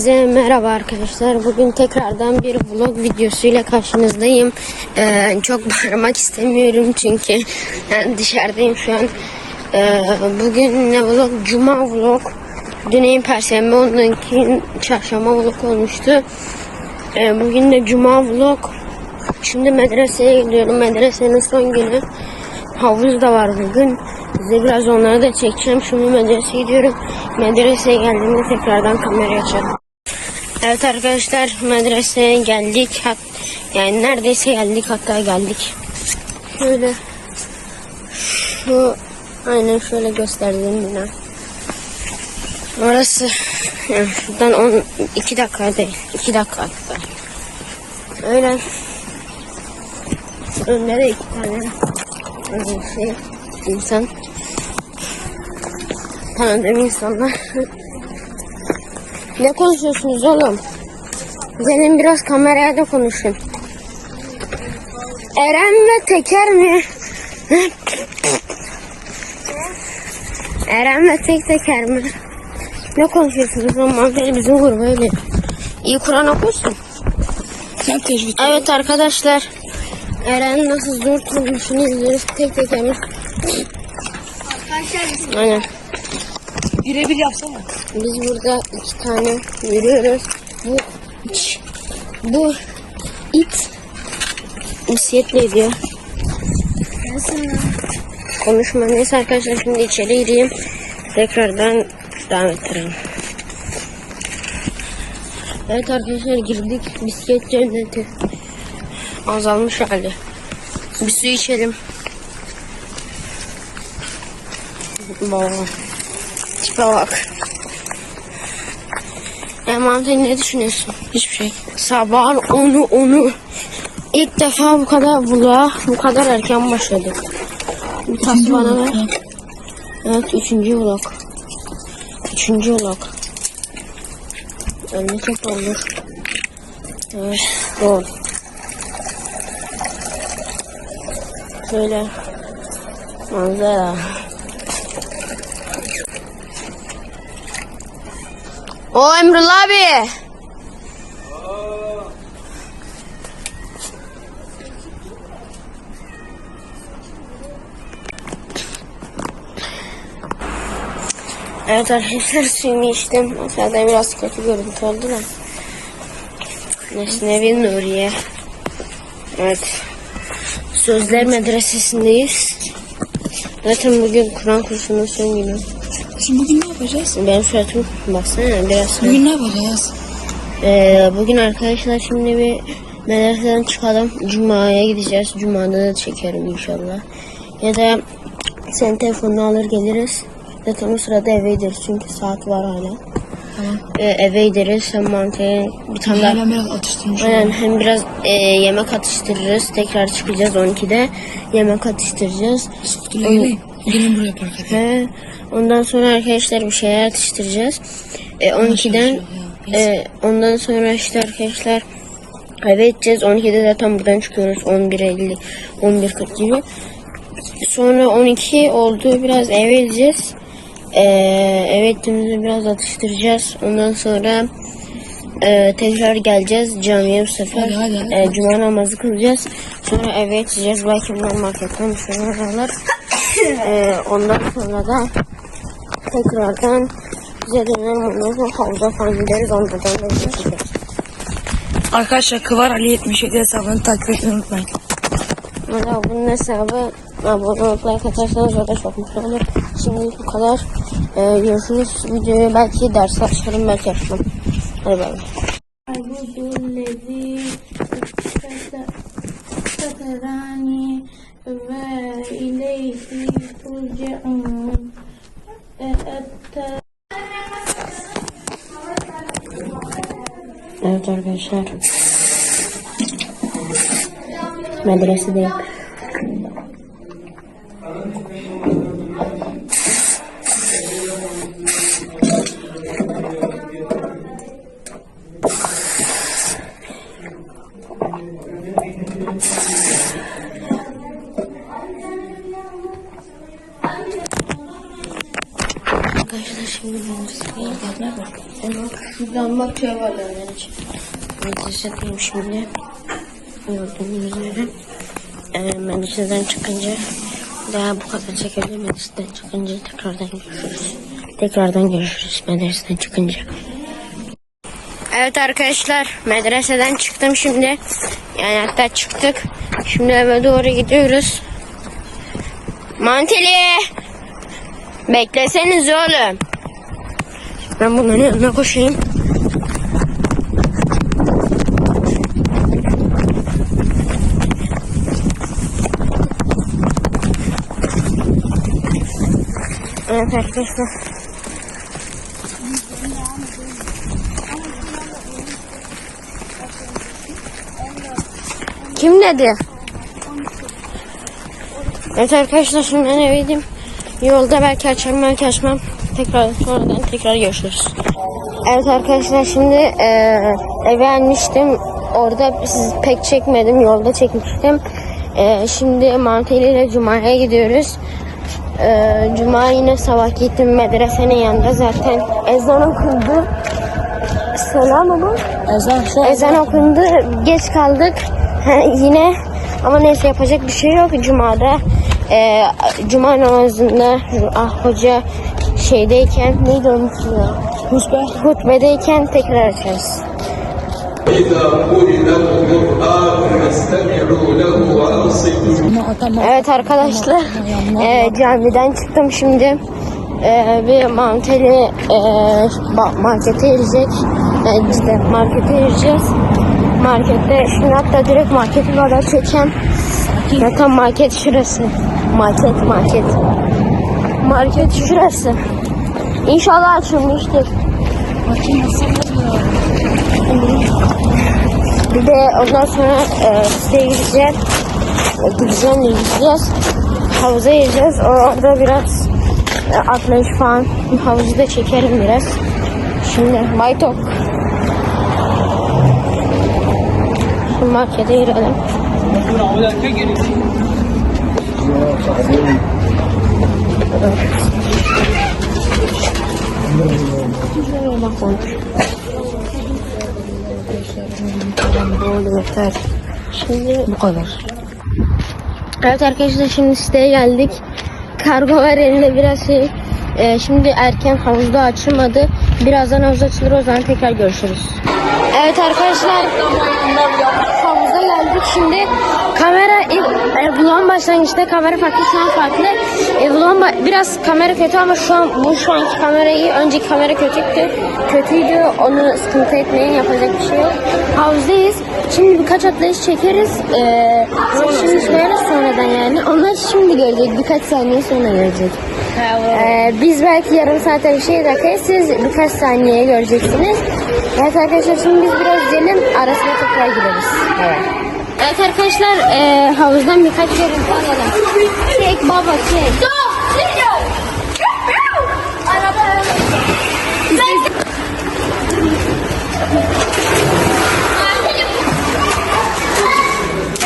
Size merhaba arkadaşlar. Bugün tekrardan bir vlog videosuyla karşınızdayım. Ee, çok bağırmak istemiyorum çünkü yani dışarıdayım şu an. Ee, bugün ne vlog? Cuma vlog. Düneyim perşembe onunki çarşamba vlog olmuştu. Ee, bugün de cuma vlog. Şimdi medreseye gidiyorum. Medresenin son günü. Havuz da var bugün. Size biraz onları da çekeceğim. Şimdi medreseye gidiyorum. Medreseye geldiğimde tekrardan kamerayı açarım. Evet arkadaşlar medreseye geldik. Yani neredeyse geldik hatta geldik. Şöyle şu aynen şöyle gösterdiğim bina. Orası yani şuradan 10 2 dakika değil. 2 dakika hatta. Öyle. Önde de iki tane şey insan. Tanıdığım insanlar. ne konuşuyorsunuz oğlum? Gelin biraz kameraya da konuşun. Eren ve Teker mi? Eren ve Tek Teker mi? Ne konuşuyorsunuz oğlum? Aferin bizim grubu öyle. İyi Kur'an okursun. Evet arkadaşlar. Eren nasıl zor kuruluşunu izliyoruz. Tek Teker mi? Aynen. Birebir yapsana. Biz burada iki tane yürüyoruz. Bu iç, bu it misiyetle ediyor. Konuşma neyse arkadaşlar şimdi içeri gireyim. Tekrardan devam ettirelim. Evet arkadaşlar girdik. Bisiklet cenneti. Azalmış hali. Bir su içelim. Baba. Tipe bak. Eman sen ne düşünüyorsun? Hiçbir şey. Sabahın onu onu ilk defa bu kadar vlog bu kadar erken başladık. Bir tas bana ver. Evet üçüncü vlog. Üçüncü vlog. Önüne çok olur. Evet doğru. Şöyle manzara. O Emrullah abi. Evet arkadaşlar suyumu içtim. Aşağıda biraz kötü görüntü oldu da. Nesnevi Nuriye. Evet. Sözler medresesindeyiz. Zaten bugün Kur'an kursunun son günü. Şimdi bugün ne yapacağız? Benim suratım baksana biraz. Bugün ne yapacağız? Ee, bugün arkadaşlar şimdi bir medreseden çıkalım. Cuma'ya gideceğiz. Cuma'da da çekerim inşallah. Ya da senin telefonunu alır geliriz. Zaten o sırada eve gideriz çünkü saat var hala. Tamam. Ee, eve gideriz. Hem mantıya bir tane daha. Ben biraz atıştırmış Aynen olalım. hem biraz e, yemek atıştırırız. Tekrar çıkacağız 12'de. Yemek atıştıracağız. Geleyim. Gelin buraya park edelim. He, ondan sonra arkadaşlar bir şeyler atıştıracağız. E, 12'den e, ondan sonra işte arkadaşlar eve gideceğiz. 12'de zaten buradan çıkıyoruz. 11.50 11.40 gibi. Sonra 12 oldu. Biraz eve gideceğiz. E, eve gittiğimizde biraz atıştıracağız. Ondan sonra e, tekrar geleceğiz camiye bu sefer. Hadi, hadi, hadi. E, cuma namazı kılacağız. Sonra eve gideceğiz. Belki bunlar marketten bir şeyler alır ee, ondan sonra da tekrardan üzerinden bunu havuza falan gideriz. Ondan da. Arkadaşlar Kıvar Ali 77 hesabını takip etmeyi unutmayın. Valla bunun hesabı abone olup o da çok mutlu olur. Şimdi bu kadar. Ee, görüşürüz. Videoyu belki ders açarım belki yapmam. Hadi bay bay. Ay bu وإليه ترجعون أت- Evet arkadaşlar. Medresedeyim. Şuradan bakıyor var öğrenci. Medresedeyim şimdi. Gördüğünüz üzere. Ee, medreseden çıkınca daha bu kadar çekebilirim. Medreseden çıkınca tekrardan görüşürüz. Tekrardan görüşürüz medreseden çıkınca. Evet arkadaşlar medreseden çıktım şimdi. Yani hatta çıktık. Şimdi eve doğru gidiyoruz. Manteli! Bekleseniz oğlum. Ben bunların yanına koşayım. Evet arkadaşlar. Kim dedi? Evet arkadaşlar şimdi ben evdeyim. Yolda belki açarım belki açmam. Tekrar sonradan tekrar görüşürüz. Evet arkadaşlar şimdi eee eve gelmiştim. Orada siz pek çekmedim. Yolda çekmiştim. Eee, şimdi Manteli ile Cuma'ya gidiyoruz. Eee, Cuma yine sabah gittim medresenin yanında zaten ezan okundu. Selam bu? Ezan şu Ezan okundu. Geç kaldık. Yine ama neyse yapacak bir şey yok. Cuma'da e, Cuma namazında ah, hoca şeydeyken neydi unutmuyor. husbe. Hutbedeyken tekrar açarız. Evet arkadaşlar e, camiden çıktım şimdi. E, bir manteli e, markete girecek. E, işte markete gireceğiz. Markette şimdi hatta direkt marketin orada çekeceğim. Zaten market şurası. Market market. Market şurası. İnşallah açılmıştır. Bakayım nasıl oluyor. Bir de ondan sonra e, siteye. E, gideceğim gideceğiz. Havuza gireceğiz. Orada biraz e, atlayış falan. Havuzu da çekerim biraz. Şimdi Maytok. Şimdi markete girelim. Şuraya bakalım. Böyle yeter. Şimdi Bu kadar. Evet arkadaşlar şimdi siteye geldik. Kargo var elinde biraz şey. Ee, şimdi erken havuzda açılmadı. Birazdan havuz açılır o zaman tekrar görüşürüz. Evet arkadaşlar havuza geldik şimdi. Kamera e, e, vlogun başlangıçta kamera farklı şu an farklı. E, vlogun ba- biraz kamera kötü ama şu an bu şu anki kamera iyi. Önceki kamera kötüydü. Kötüydü. Onu sıkıntı etmeyin yapacak bir şey yok. Havuzdayız. Şimdi birkaç atlayış çekeriz. Ee, şimdi söyleriz sonradan yani. Onlar şimdi görecek. Birkaç saniye sonra görecek. Ee, biz belki yarım saate bir şey dakika siz birkaç saniyeye göreceksiniz. Evet arkadaşlar şimdi biz biraz gidelim arasına tekrar gideriz. Evet. Evet arkadaşlar e, havuzdan birkaç görüntü alalım. Çek baba çek.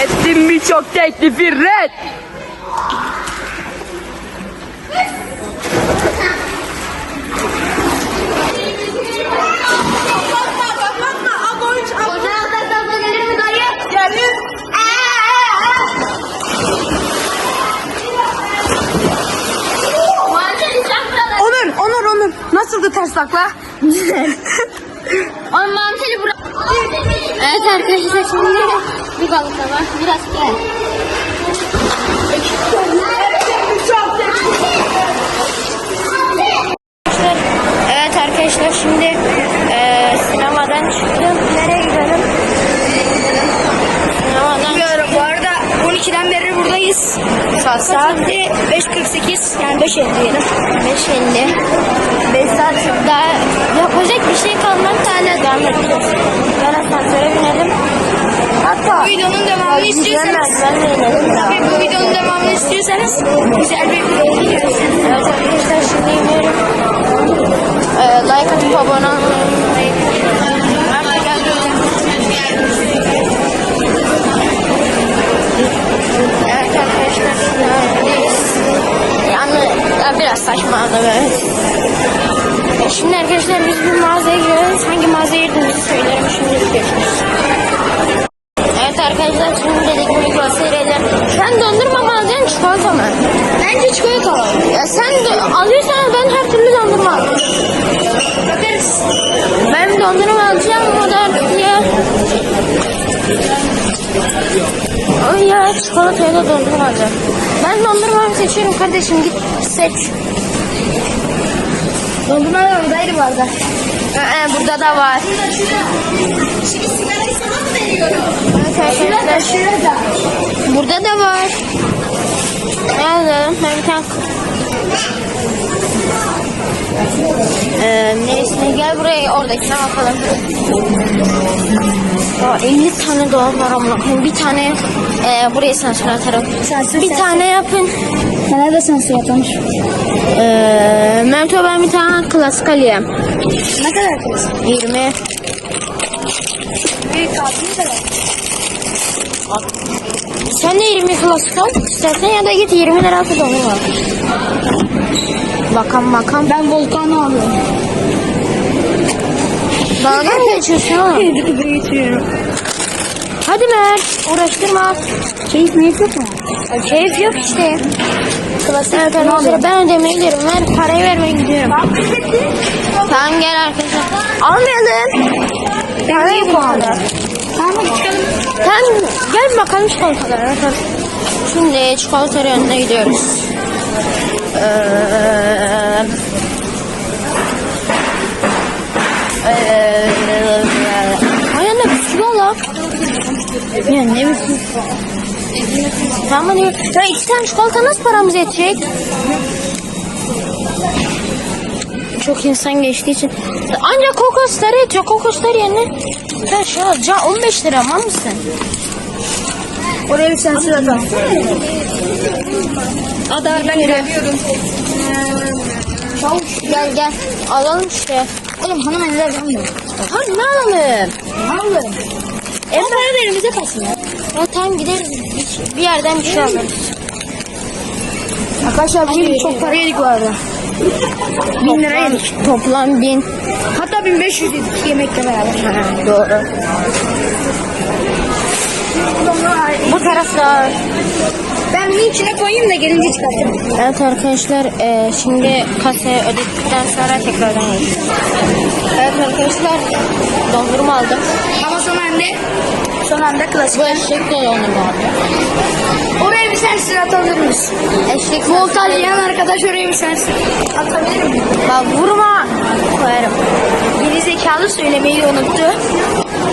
Ettim birçok teklifi red. Nasıldı ters takla? Onun manteli bırak. Evet arkadaşlar şimdi bir balık da var. Biraz gel. Evet arkadaşlar şimdi eee sinemadan çıktım. Nereye gidelim? Sinemadan Bilmiyorum. Bu arada 12'den beri buradayız. Saat saat 5.48 yani 5.50 diyelim. 5.50 5 saat daha yapacak bir şey kalmadı hala devam edeceğiz. Ben asansöre binelim. Hatta Bu videonun devamını istiyorsanız ya. bu videonun devamını istiyorsanız güzel bir video. Evet arkadaşlar şimdi iniyorum. Ee, like atıp abone olmayı biraz saçmaladı evet. şimdi arkadaşlar biz bir mağazaya giriyoruz. Hangi mağazaya girdiğimizi söylerim şimdi görüşürüz. Evet arkadaşlar şimdi dedik mi gösterelim. Sen dondurma mı alacaksın çikolata mı? Bence çikolata alalım. Ya sen de alıyorsan ben her türlü dondurma alırım. Bakarız. Ben dondurma alacağım o da O ya çikolataya da dondurma alacağım. Ben dondurmamı seçiyorum kardeşim git seç. Dondurma oradaydı bu arada. Ee, burada da var. Şimdi sigarayı sana mı veriyorum? Arkadaşlar. Şurada. Burada da var. Alalım. Ben bir tane... Ee, neyse gel buraya oradakine bakalım. Aa, 50 tane dolap var ama bir tane e, buraya sansür atarım. Sansür, bir sansür. tane yapın. Sana da sensin yapılmış. Ee, Merto ben bir tane klasik alayım. Ne kadar kız? 20. Büyük de var. Sen de 20 klasik al. İstersen ya da git 20 lira al. Bakalım bakalım. Ben volkanı alıyorum. Dalga mı geçiyorsun oğlum? Büyütüyorum. Hadi Mert uğraştırma. Keyif meyif yok mu? Ya, Keyif yok işte. Klasik evet, ben ödemeyi gidiyorum. Ver parayı vermeye gidiyorum. Tamam gel arkadaşlar. Almayalım. Para yok orada. Tamam çıkalım. Tamam gel bakalım çikolatalara. Şimdi çikolata reyonuna gidiyoruz. Ee, Ayağında bisküvi al lan. Ya ne bisküvi? Tamam hadi. Ya iki tane çikolata nasıl paramız yetecek? Çok insan geçtiği için. Ancak kokoslar yetiyor. Kokoslar yerine. Sen şu an can 15 lira aman mısın? Oraya bir sensin adam. Ada ben ilerliyorum. Çavuş gel gel. Alalım işte. Oğlum hanım eller almıyor. Hadi ne alalım? Alın. En Para da elimize kalsın ya. Ya tamam gideriz. Bir, bir yerden bir şey alırız. Arkadaşlar bugün çok para yedik bu arada. Bin lira yedik. Toplam bin. Hatta 1500 yedik yemekle beraber. Ha, doğru. Bu tarafta. Ben bunu içine koyayım da gelince çıkartacağım. Evet arkadaşlar e, şimdi kasaya ödedikten sonra tekrardan geleceğiz. Evet arkadaşlar dondurma aldım. Ama son anda son anda klasik. Bu eşek de dondurma aldım. Oraya bir sensin atabilir misin? Eşek Voltaj yan arkadaş oraya bir sensin. Atabilir miyim? Bak vurma. Koyarım. Geri zekalı söylemeyi unuttu.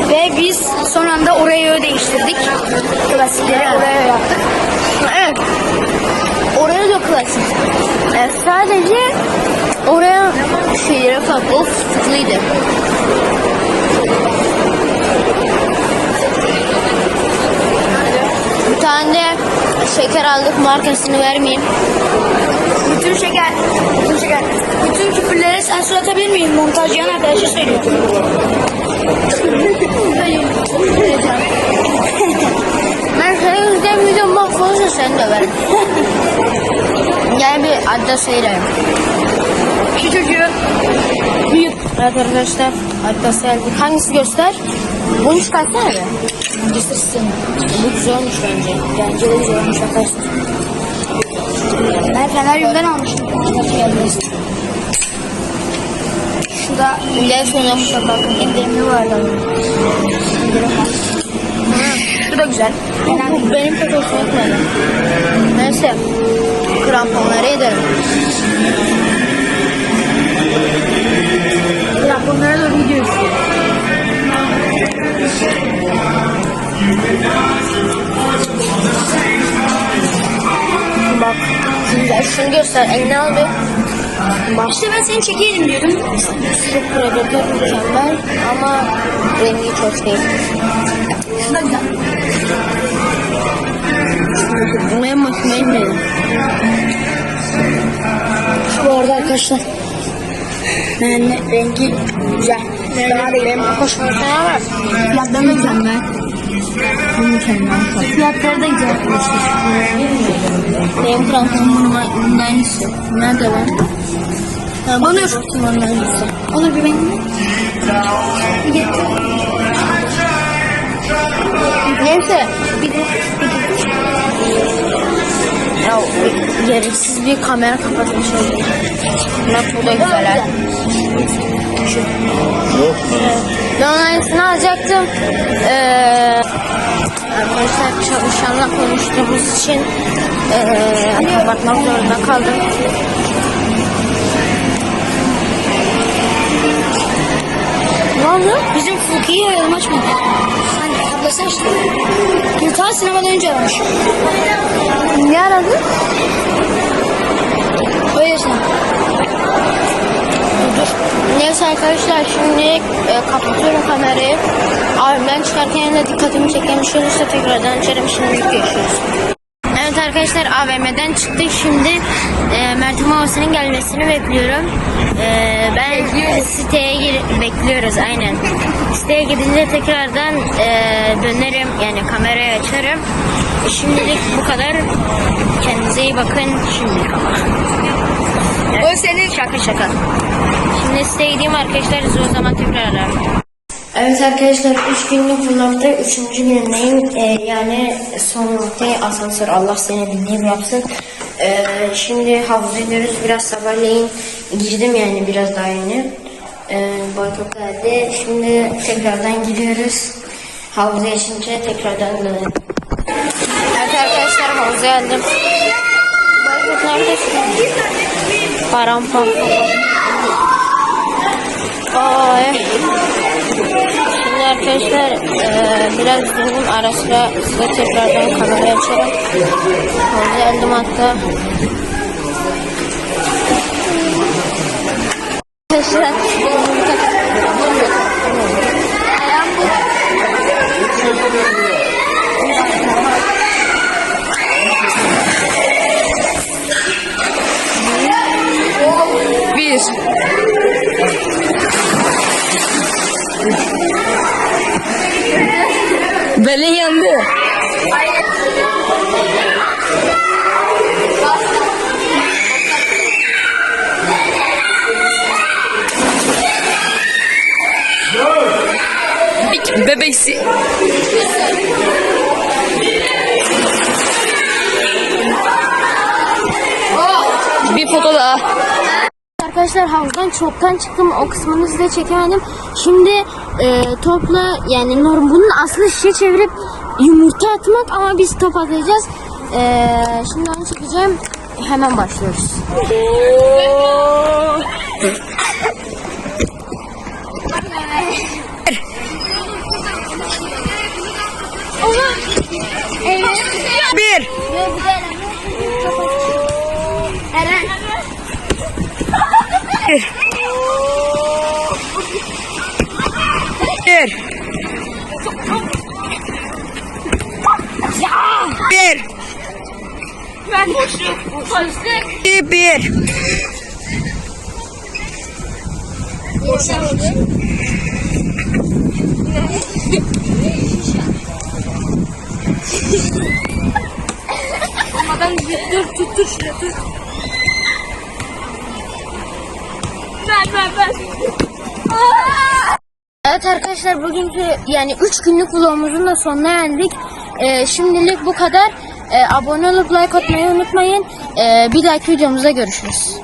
Ve biz son anda orayı değiştirdik. Klasikleri oraya yaptık. Evet. Oraya da klasik. E, sadece oraya şeylere kalk. O fıstıklıydı. Bir tane de şeker aldık markasını vermeyeyim. Bütün şeker, bütün şeker, bütün küfürlere sensör atabilir miyim? Montajcıyan arkadaşa söylüyorum. Ben senin yüzden video mahvolursa sen de ver. Gel bir adres söyleyelim. Şu büyük. Evet arkadaşlar adres geldik. Hangisi göster? Bunu çıkartsana be. Göstersin. Bu güzelmiş bence. Bence de güzel olmuş arkadaşlar. Ben Feneryum'dan almıştım. Şu da Gel sonra mutlaka. indirimli vardı. İndirim var. Şu da güzel. Değil. Bu benim pek hoşuma gitmedi. Neyse. Kramponları ederim. Japonlara doğru gidiyoruz. Bak. Şimdi şunu göster. Eline al bir. Bak. İşte ben seni çekeyim diyordum. Şu predatör mükemmel ama rengi çok değil. Şu da güzel. Hoşuma gitmedi. Bu arada arkadaşlar. Yani rengi güzel. Daha değil. Benim hoşuma var. Fiyatları da güzel. Bu mükemmel. Fiyatları da güzel arkadaşlar. Benim kramponum bunun aynısı. Nerede lan? Onur. Onur bir benim. Neyse. Bir de Ya gereksiz bir kamera kapatmış oldu. Bak bu da güzel ha. Ben onun aynısını alacaktım. Ee, arkadaşlar çalışanla konuştuğumuz için ee, kapatmak zorunda kaldım. ne oldu? Bizim Furki'yi arayalım açmadı. Hani ablası açtı. Gülkan sinemadan önce aramış. Niye aradın? Öyle sen. Neyse arkadaşlar şimdi e, kapatıyorum kamerayı. Abimden çıkarken de dikkatimi çeken şey olursa tekrardan açarım. Şimdilik görüşürüz. Evet arkadaşlar AVM'den çıktık. Şimdi e, Mert'in babasının gelmesini bekliyorum. E, ben siteye gir bekliyoruz aynen. Siteye gidince tekrardan e, dönerim yani kamerayı açarım. Şimdilik bu kadar. Kendinize iyi bakın. Şimdilik ama. O senin. Şaka şaka. Size gideyim arkadaşlar. O zaman tekrar ararım. Evet arkadaşlar 3 günlük vlogda 3. günündeyim. Ee, yani son noktayı asansör Allah seni bildiğim yapsın. Ee, şimdi havuza iniyoruz. Biraz sabahleyin girdim yani biraz daha yeni. Ee, boykot geldi. Şimdi tekrardan gidiyoruz. Havuza geçince tekrardan dönelim. Evet arkadaşlar havuza geldim. Boykot neredesin? Paramparça. Ay. Şimdi arkadaşlar eee, biraz dinledim ara sıra size tekrardan kamerayı açarım. Geldim hatta. Arkadaşlar Bir. Böyle yandı. Bebeksi. Bir foto daha. Arkadaşlar havuzdan çoktan çıktım. O kısmını size çekemedim. Şimdi e, topla yani norm bunun aslında şişe çevirip yumurta atmak ama biz top atacağız. E, şimdi onu çekeceğim. Hemen başlıyoruz. Bir. Eren. Bir. Bir. Ben boşluk. Boşluk. Bir. Bir. Ben dur tut tut şuraya tut. Ver ver ver. Evet arkadaşlar bugünkü yani 3 günlük vlogumuzun da sonuna geldik. Ee, şimdilik bu kadar. Ee, abone olup like atmayı unutmayın. Ee, bir dahaki videomuzda görüşürüz.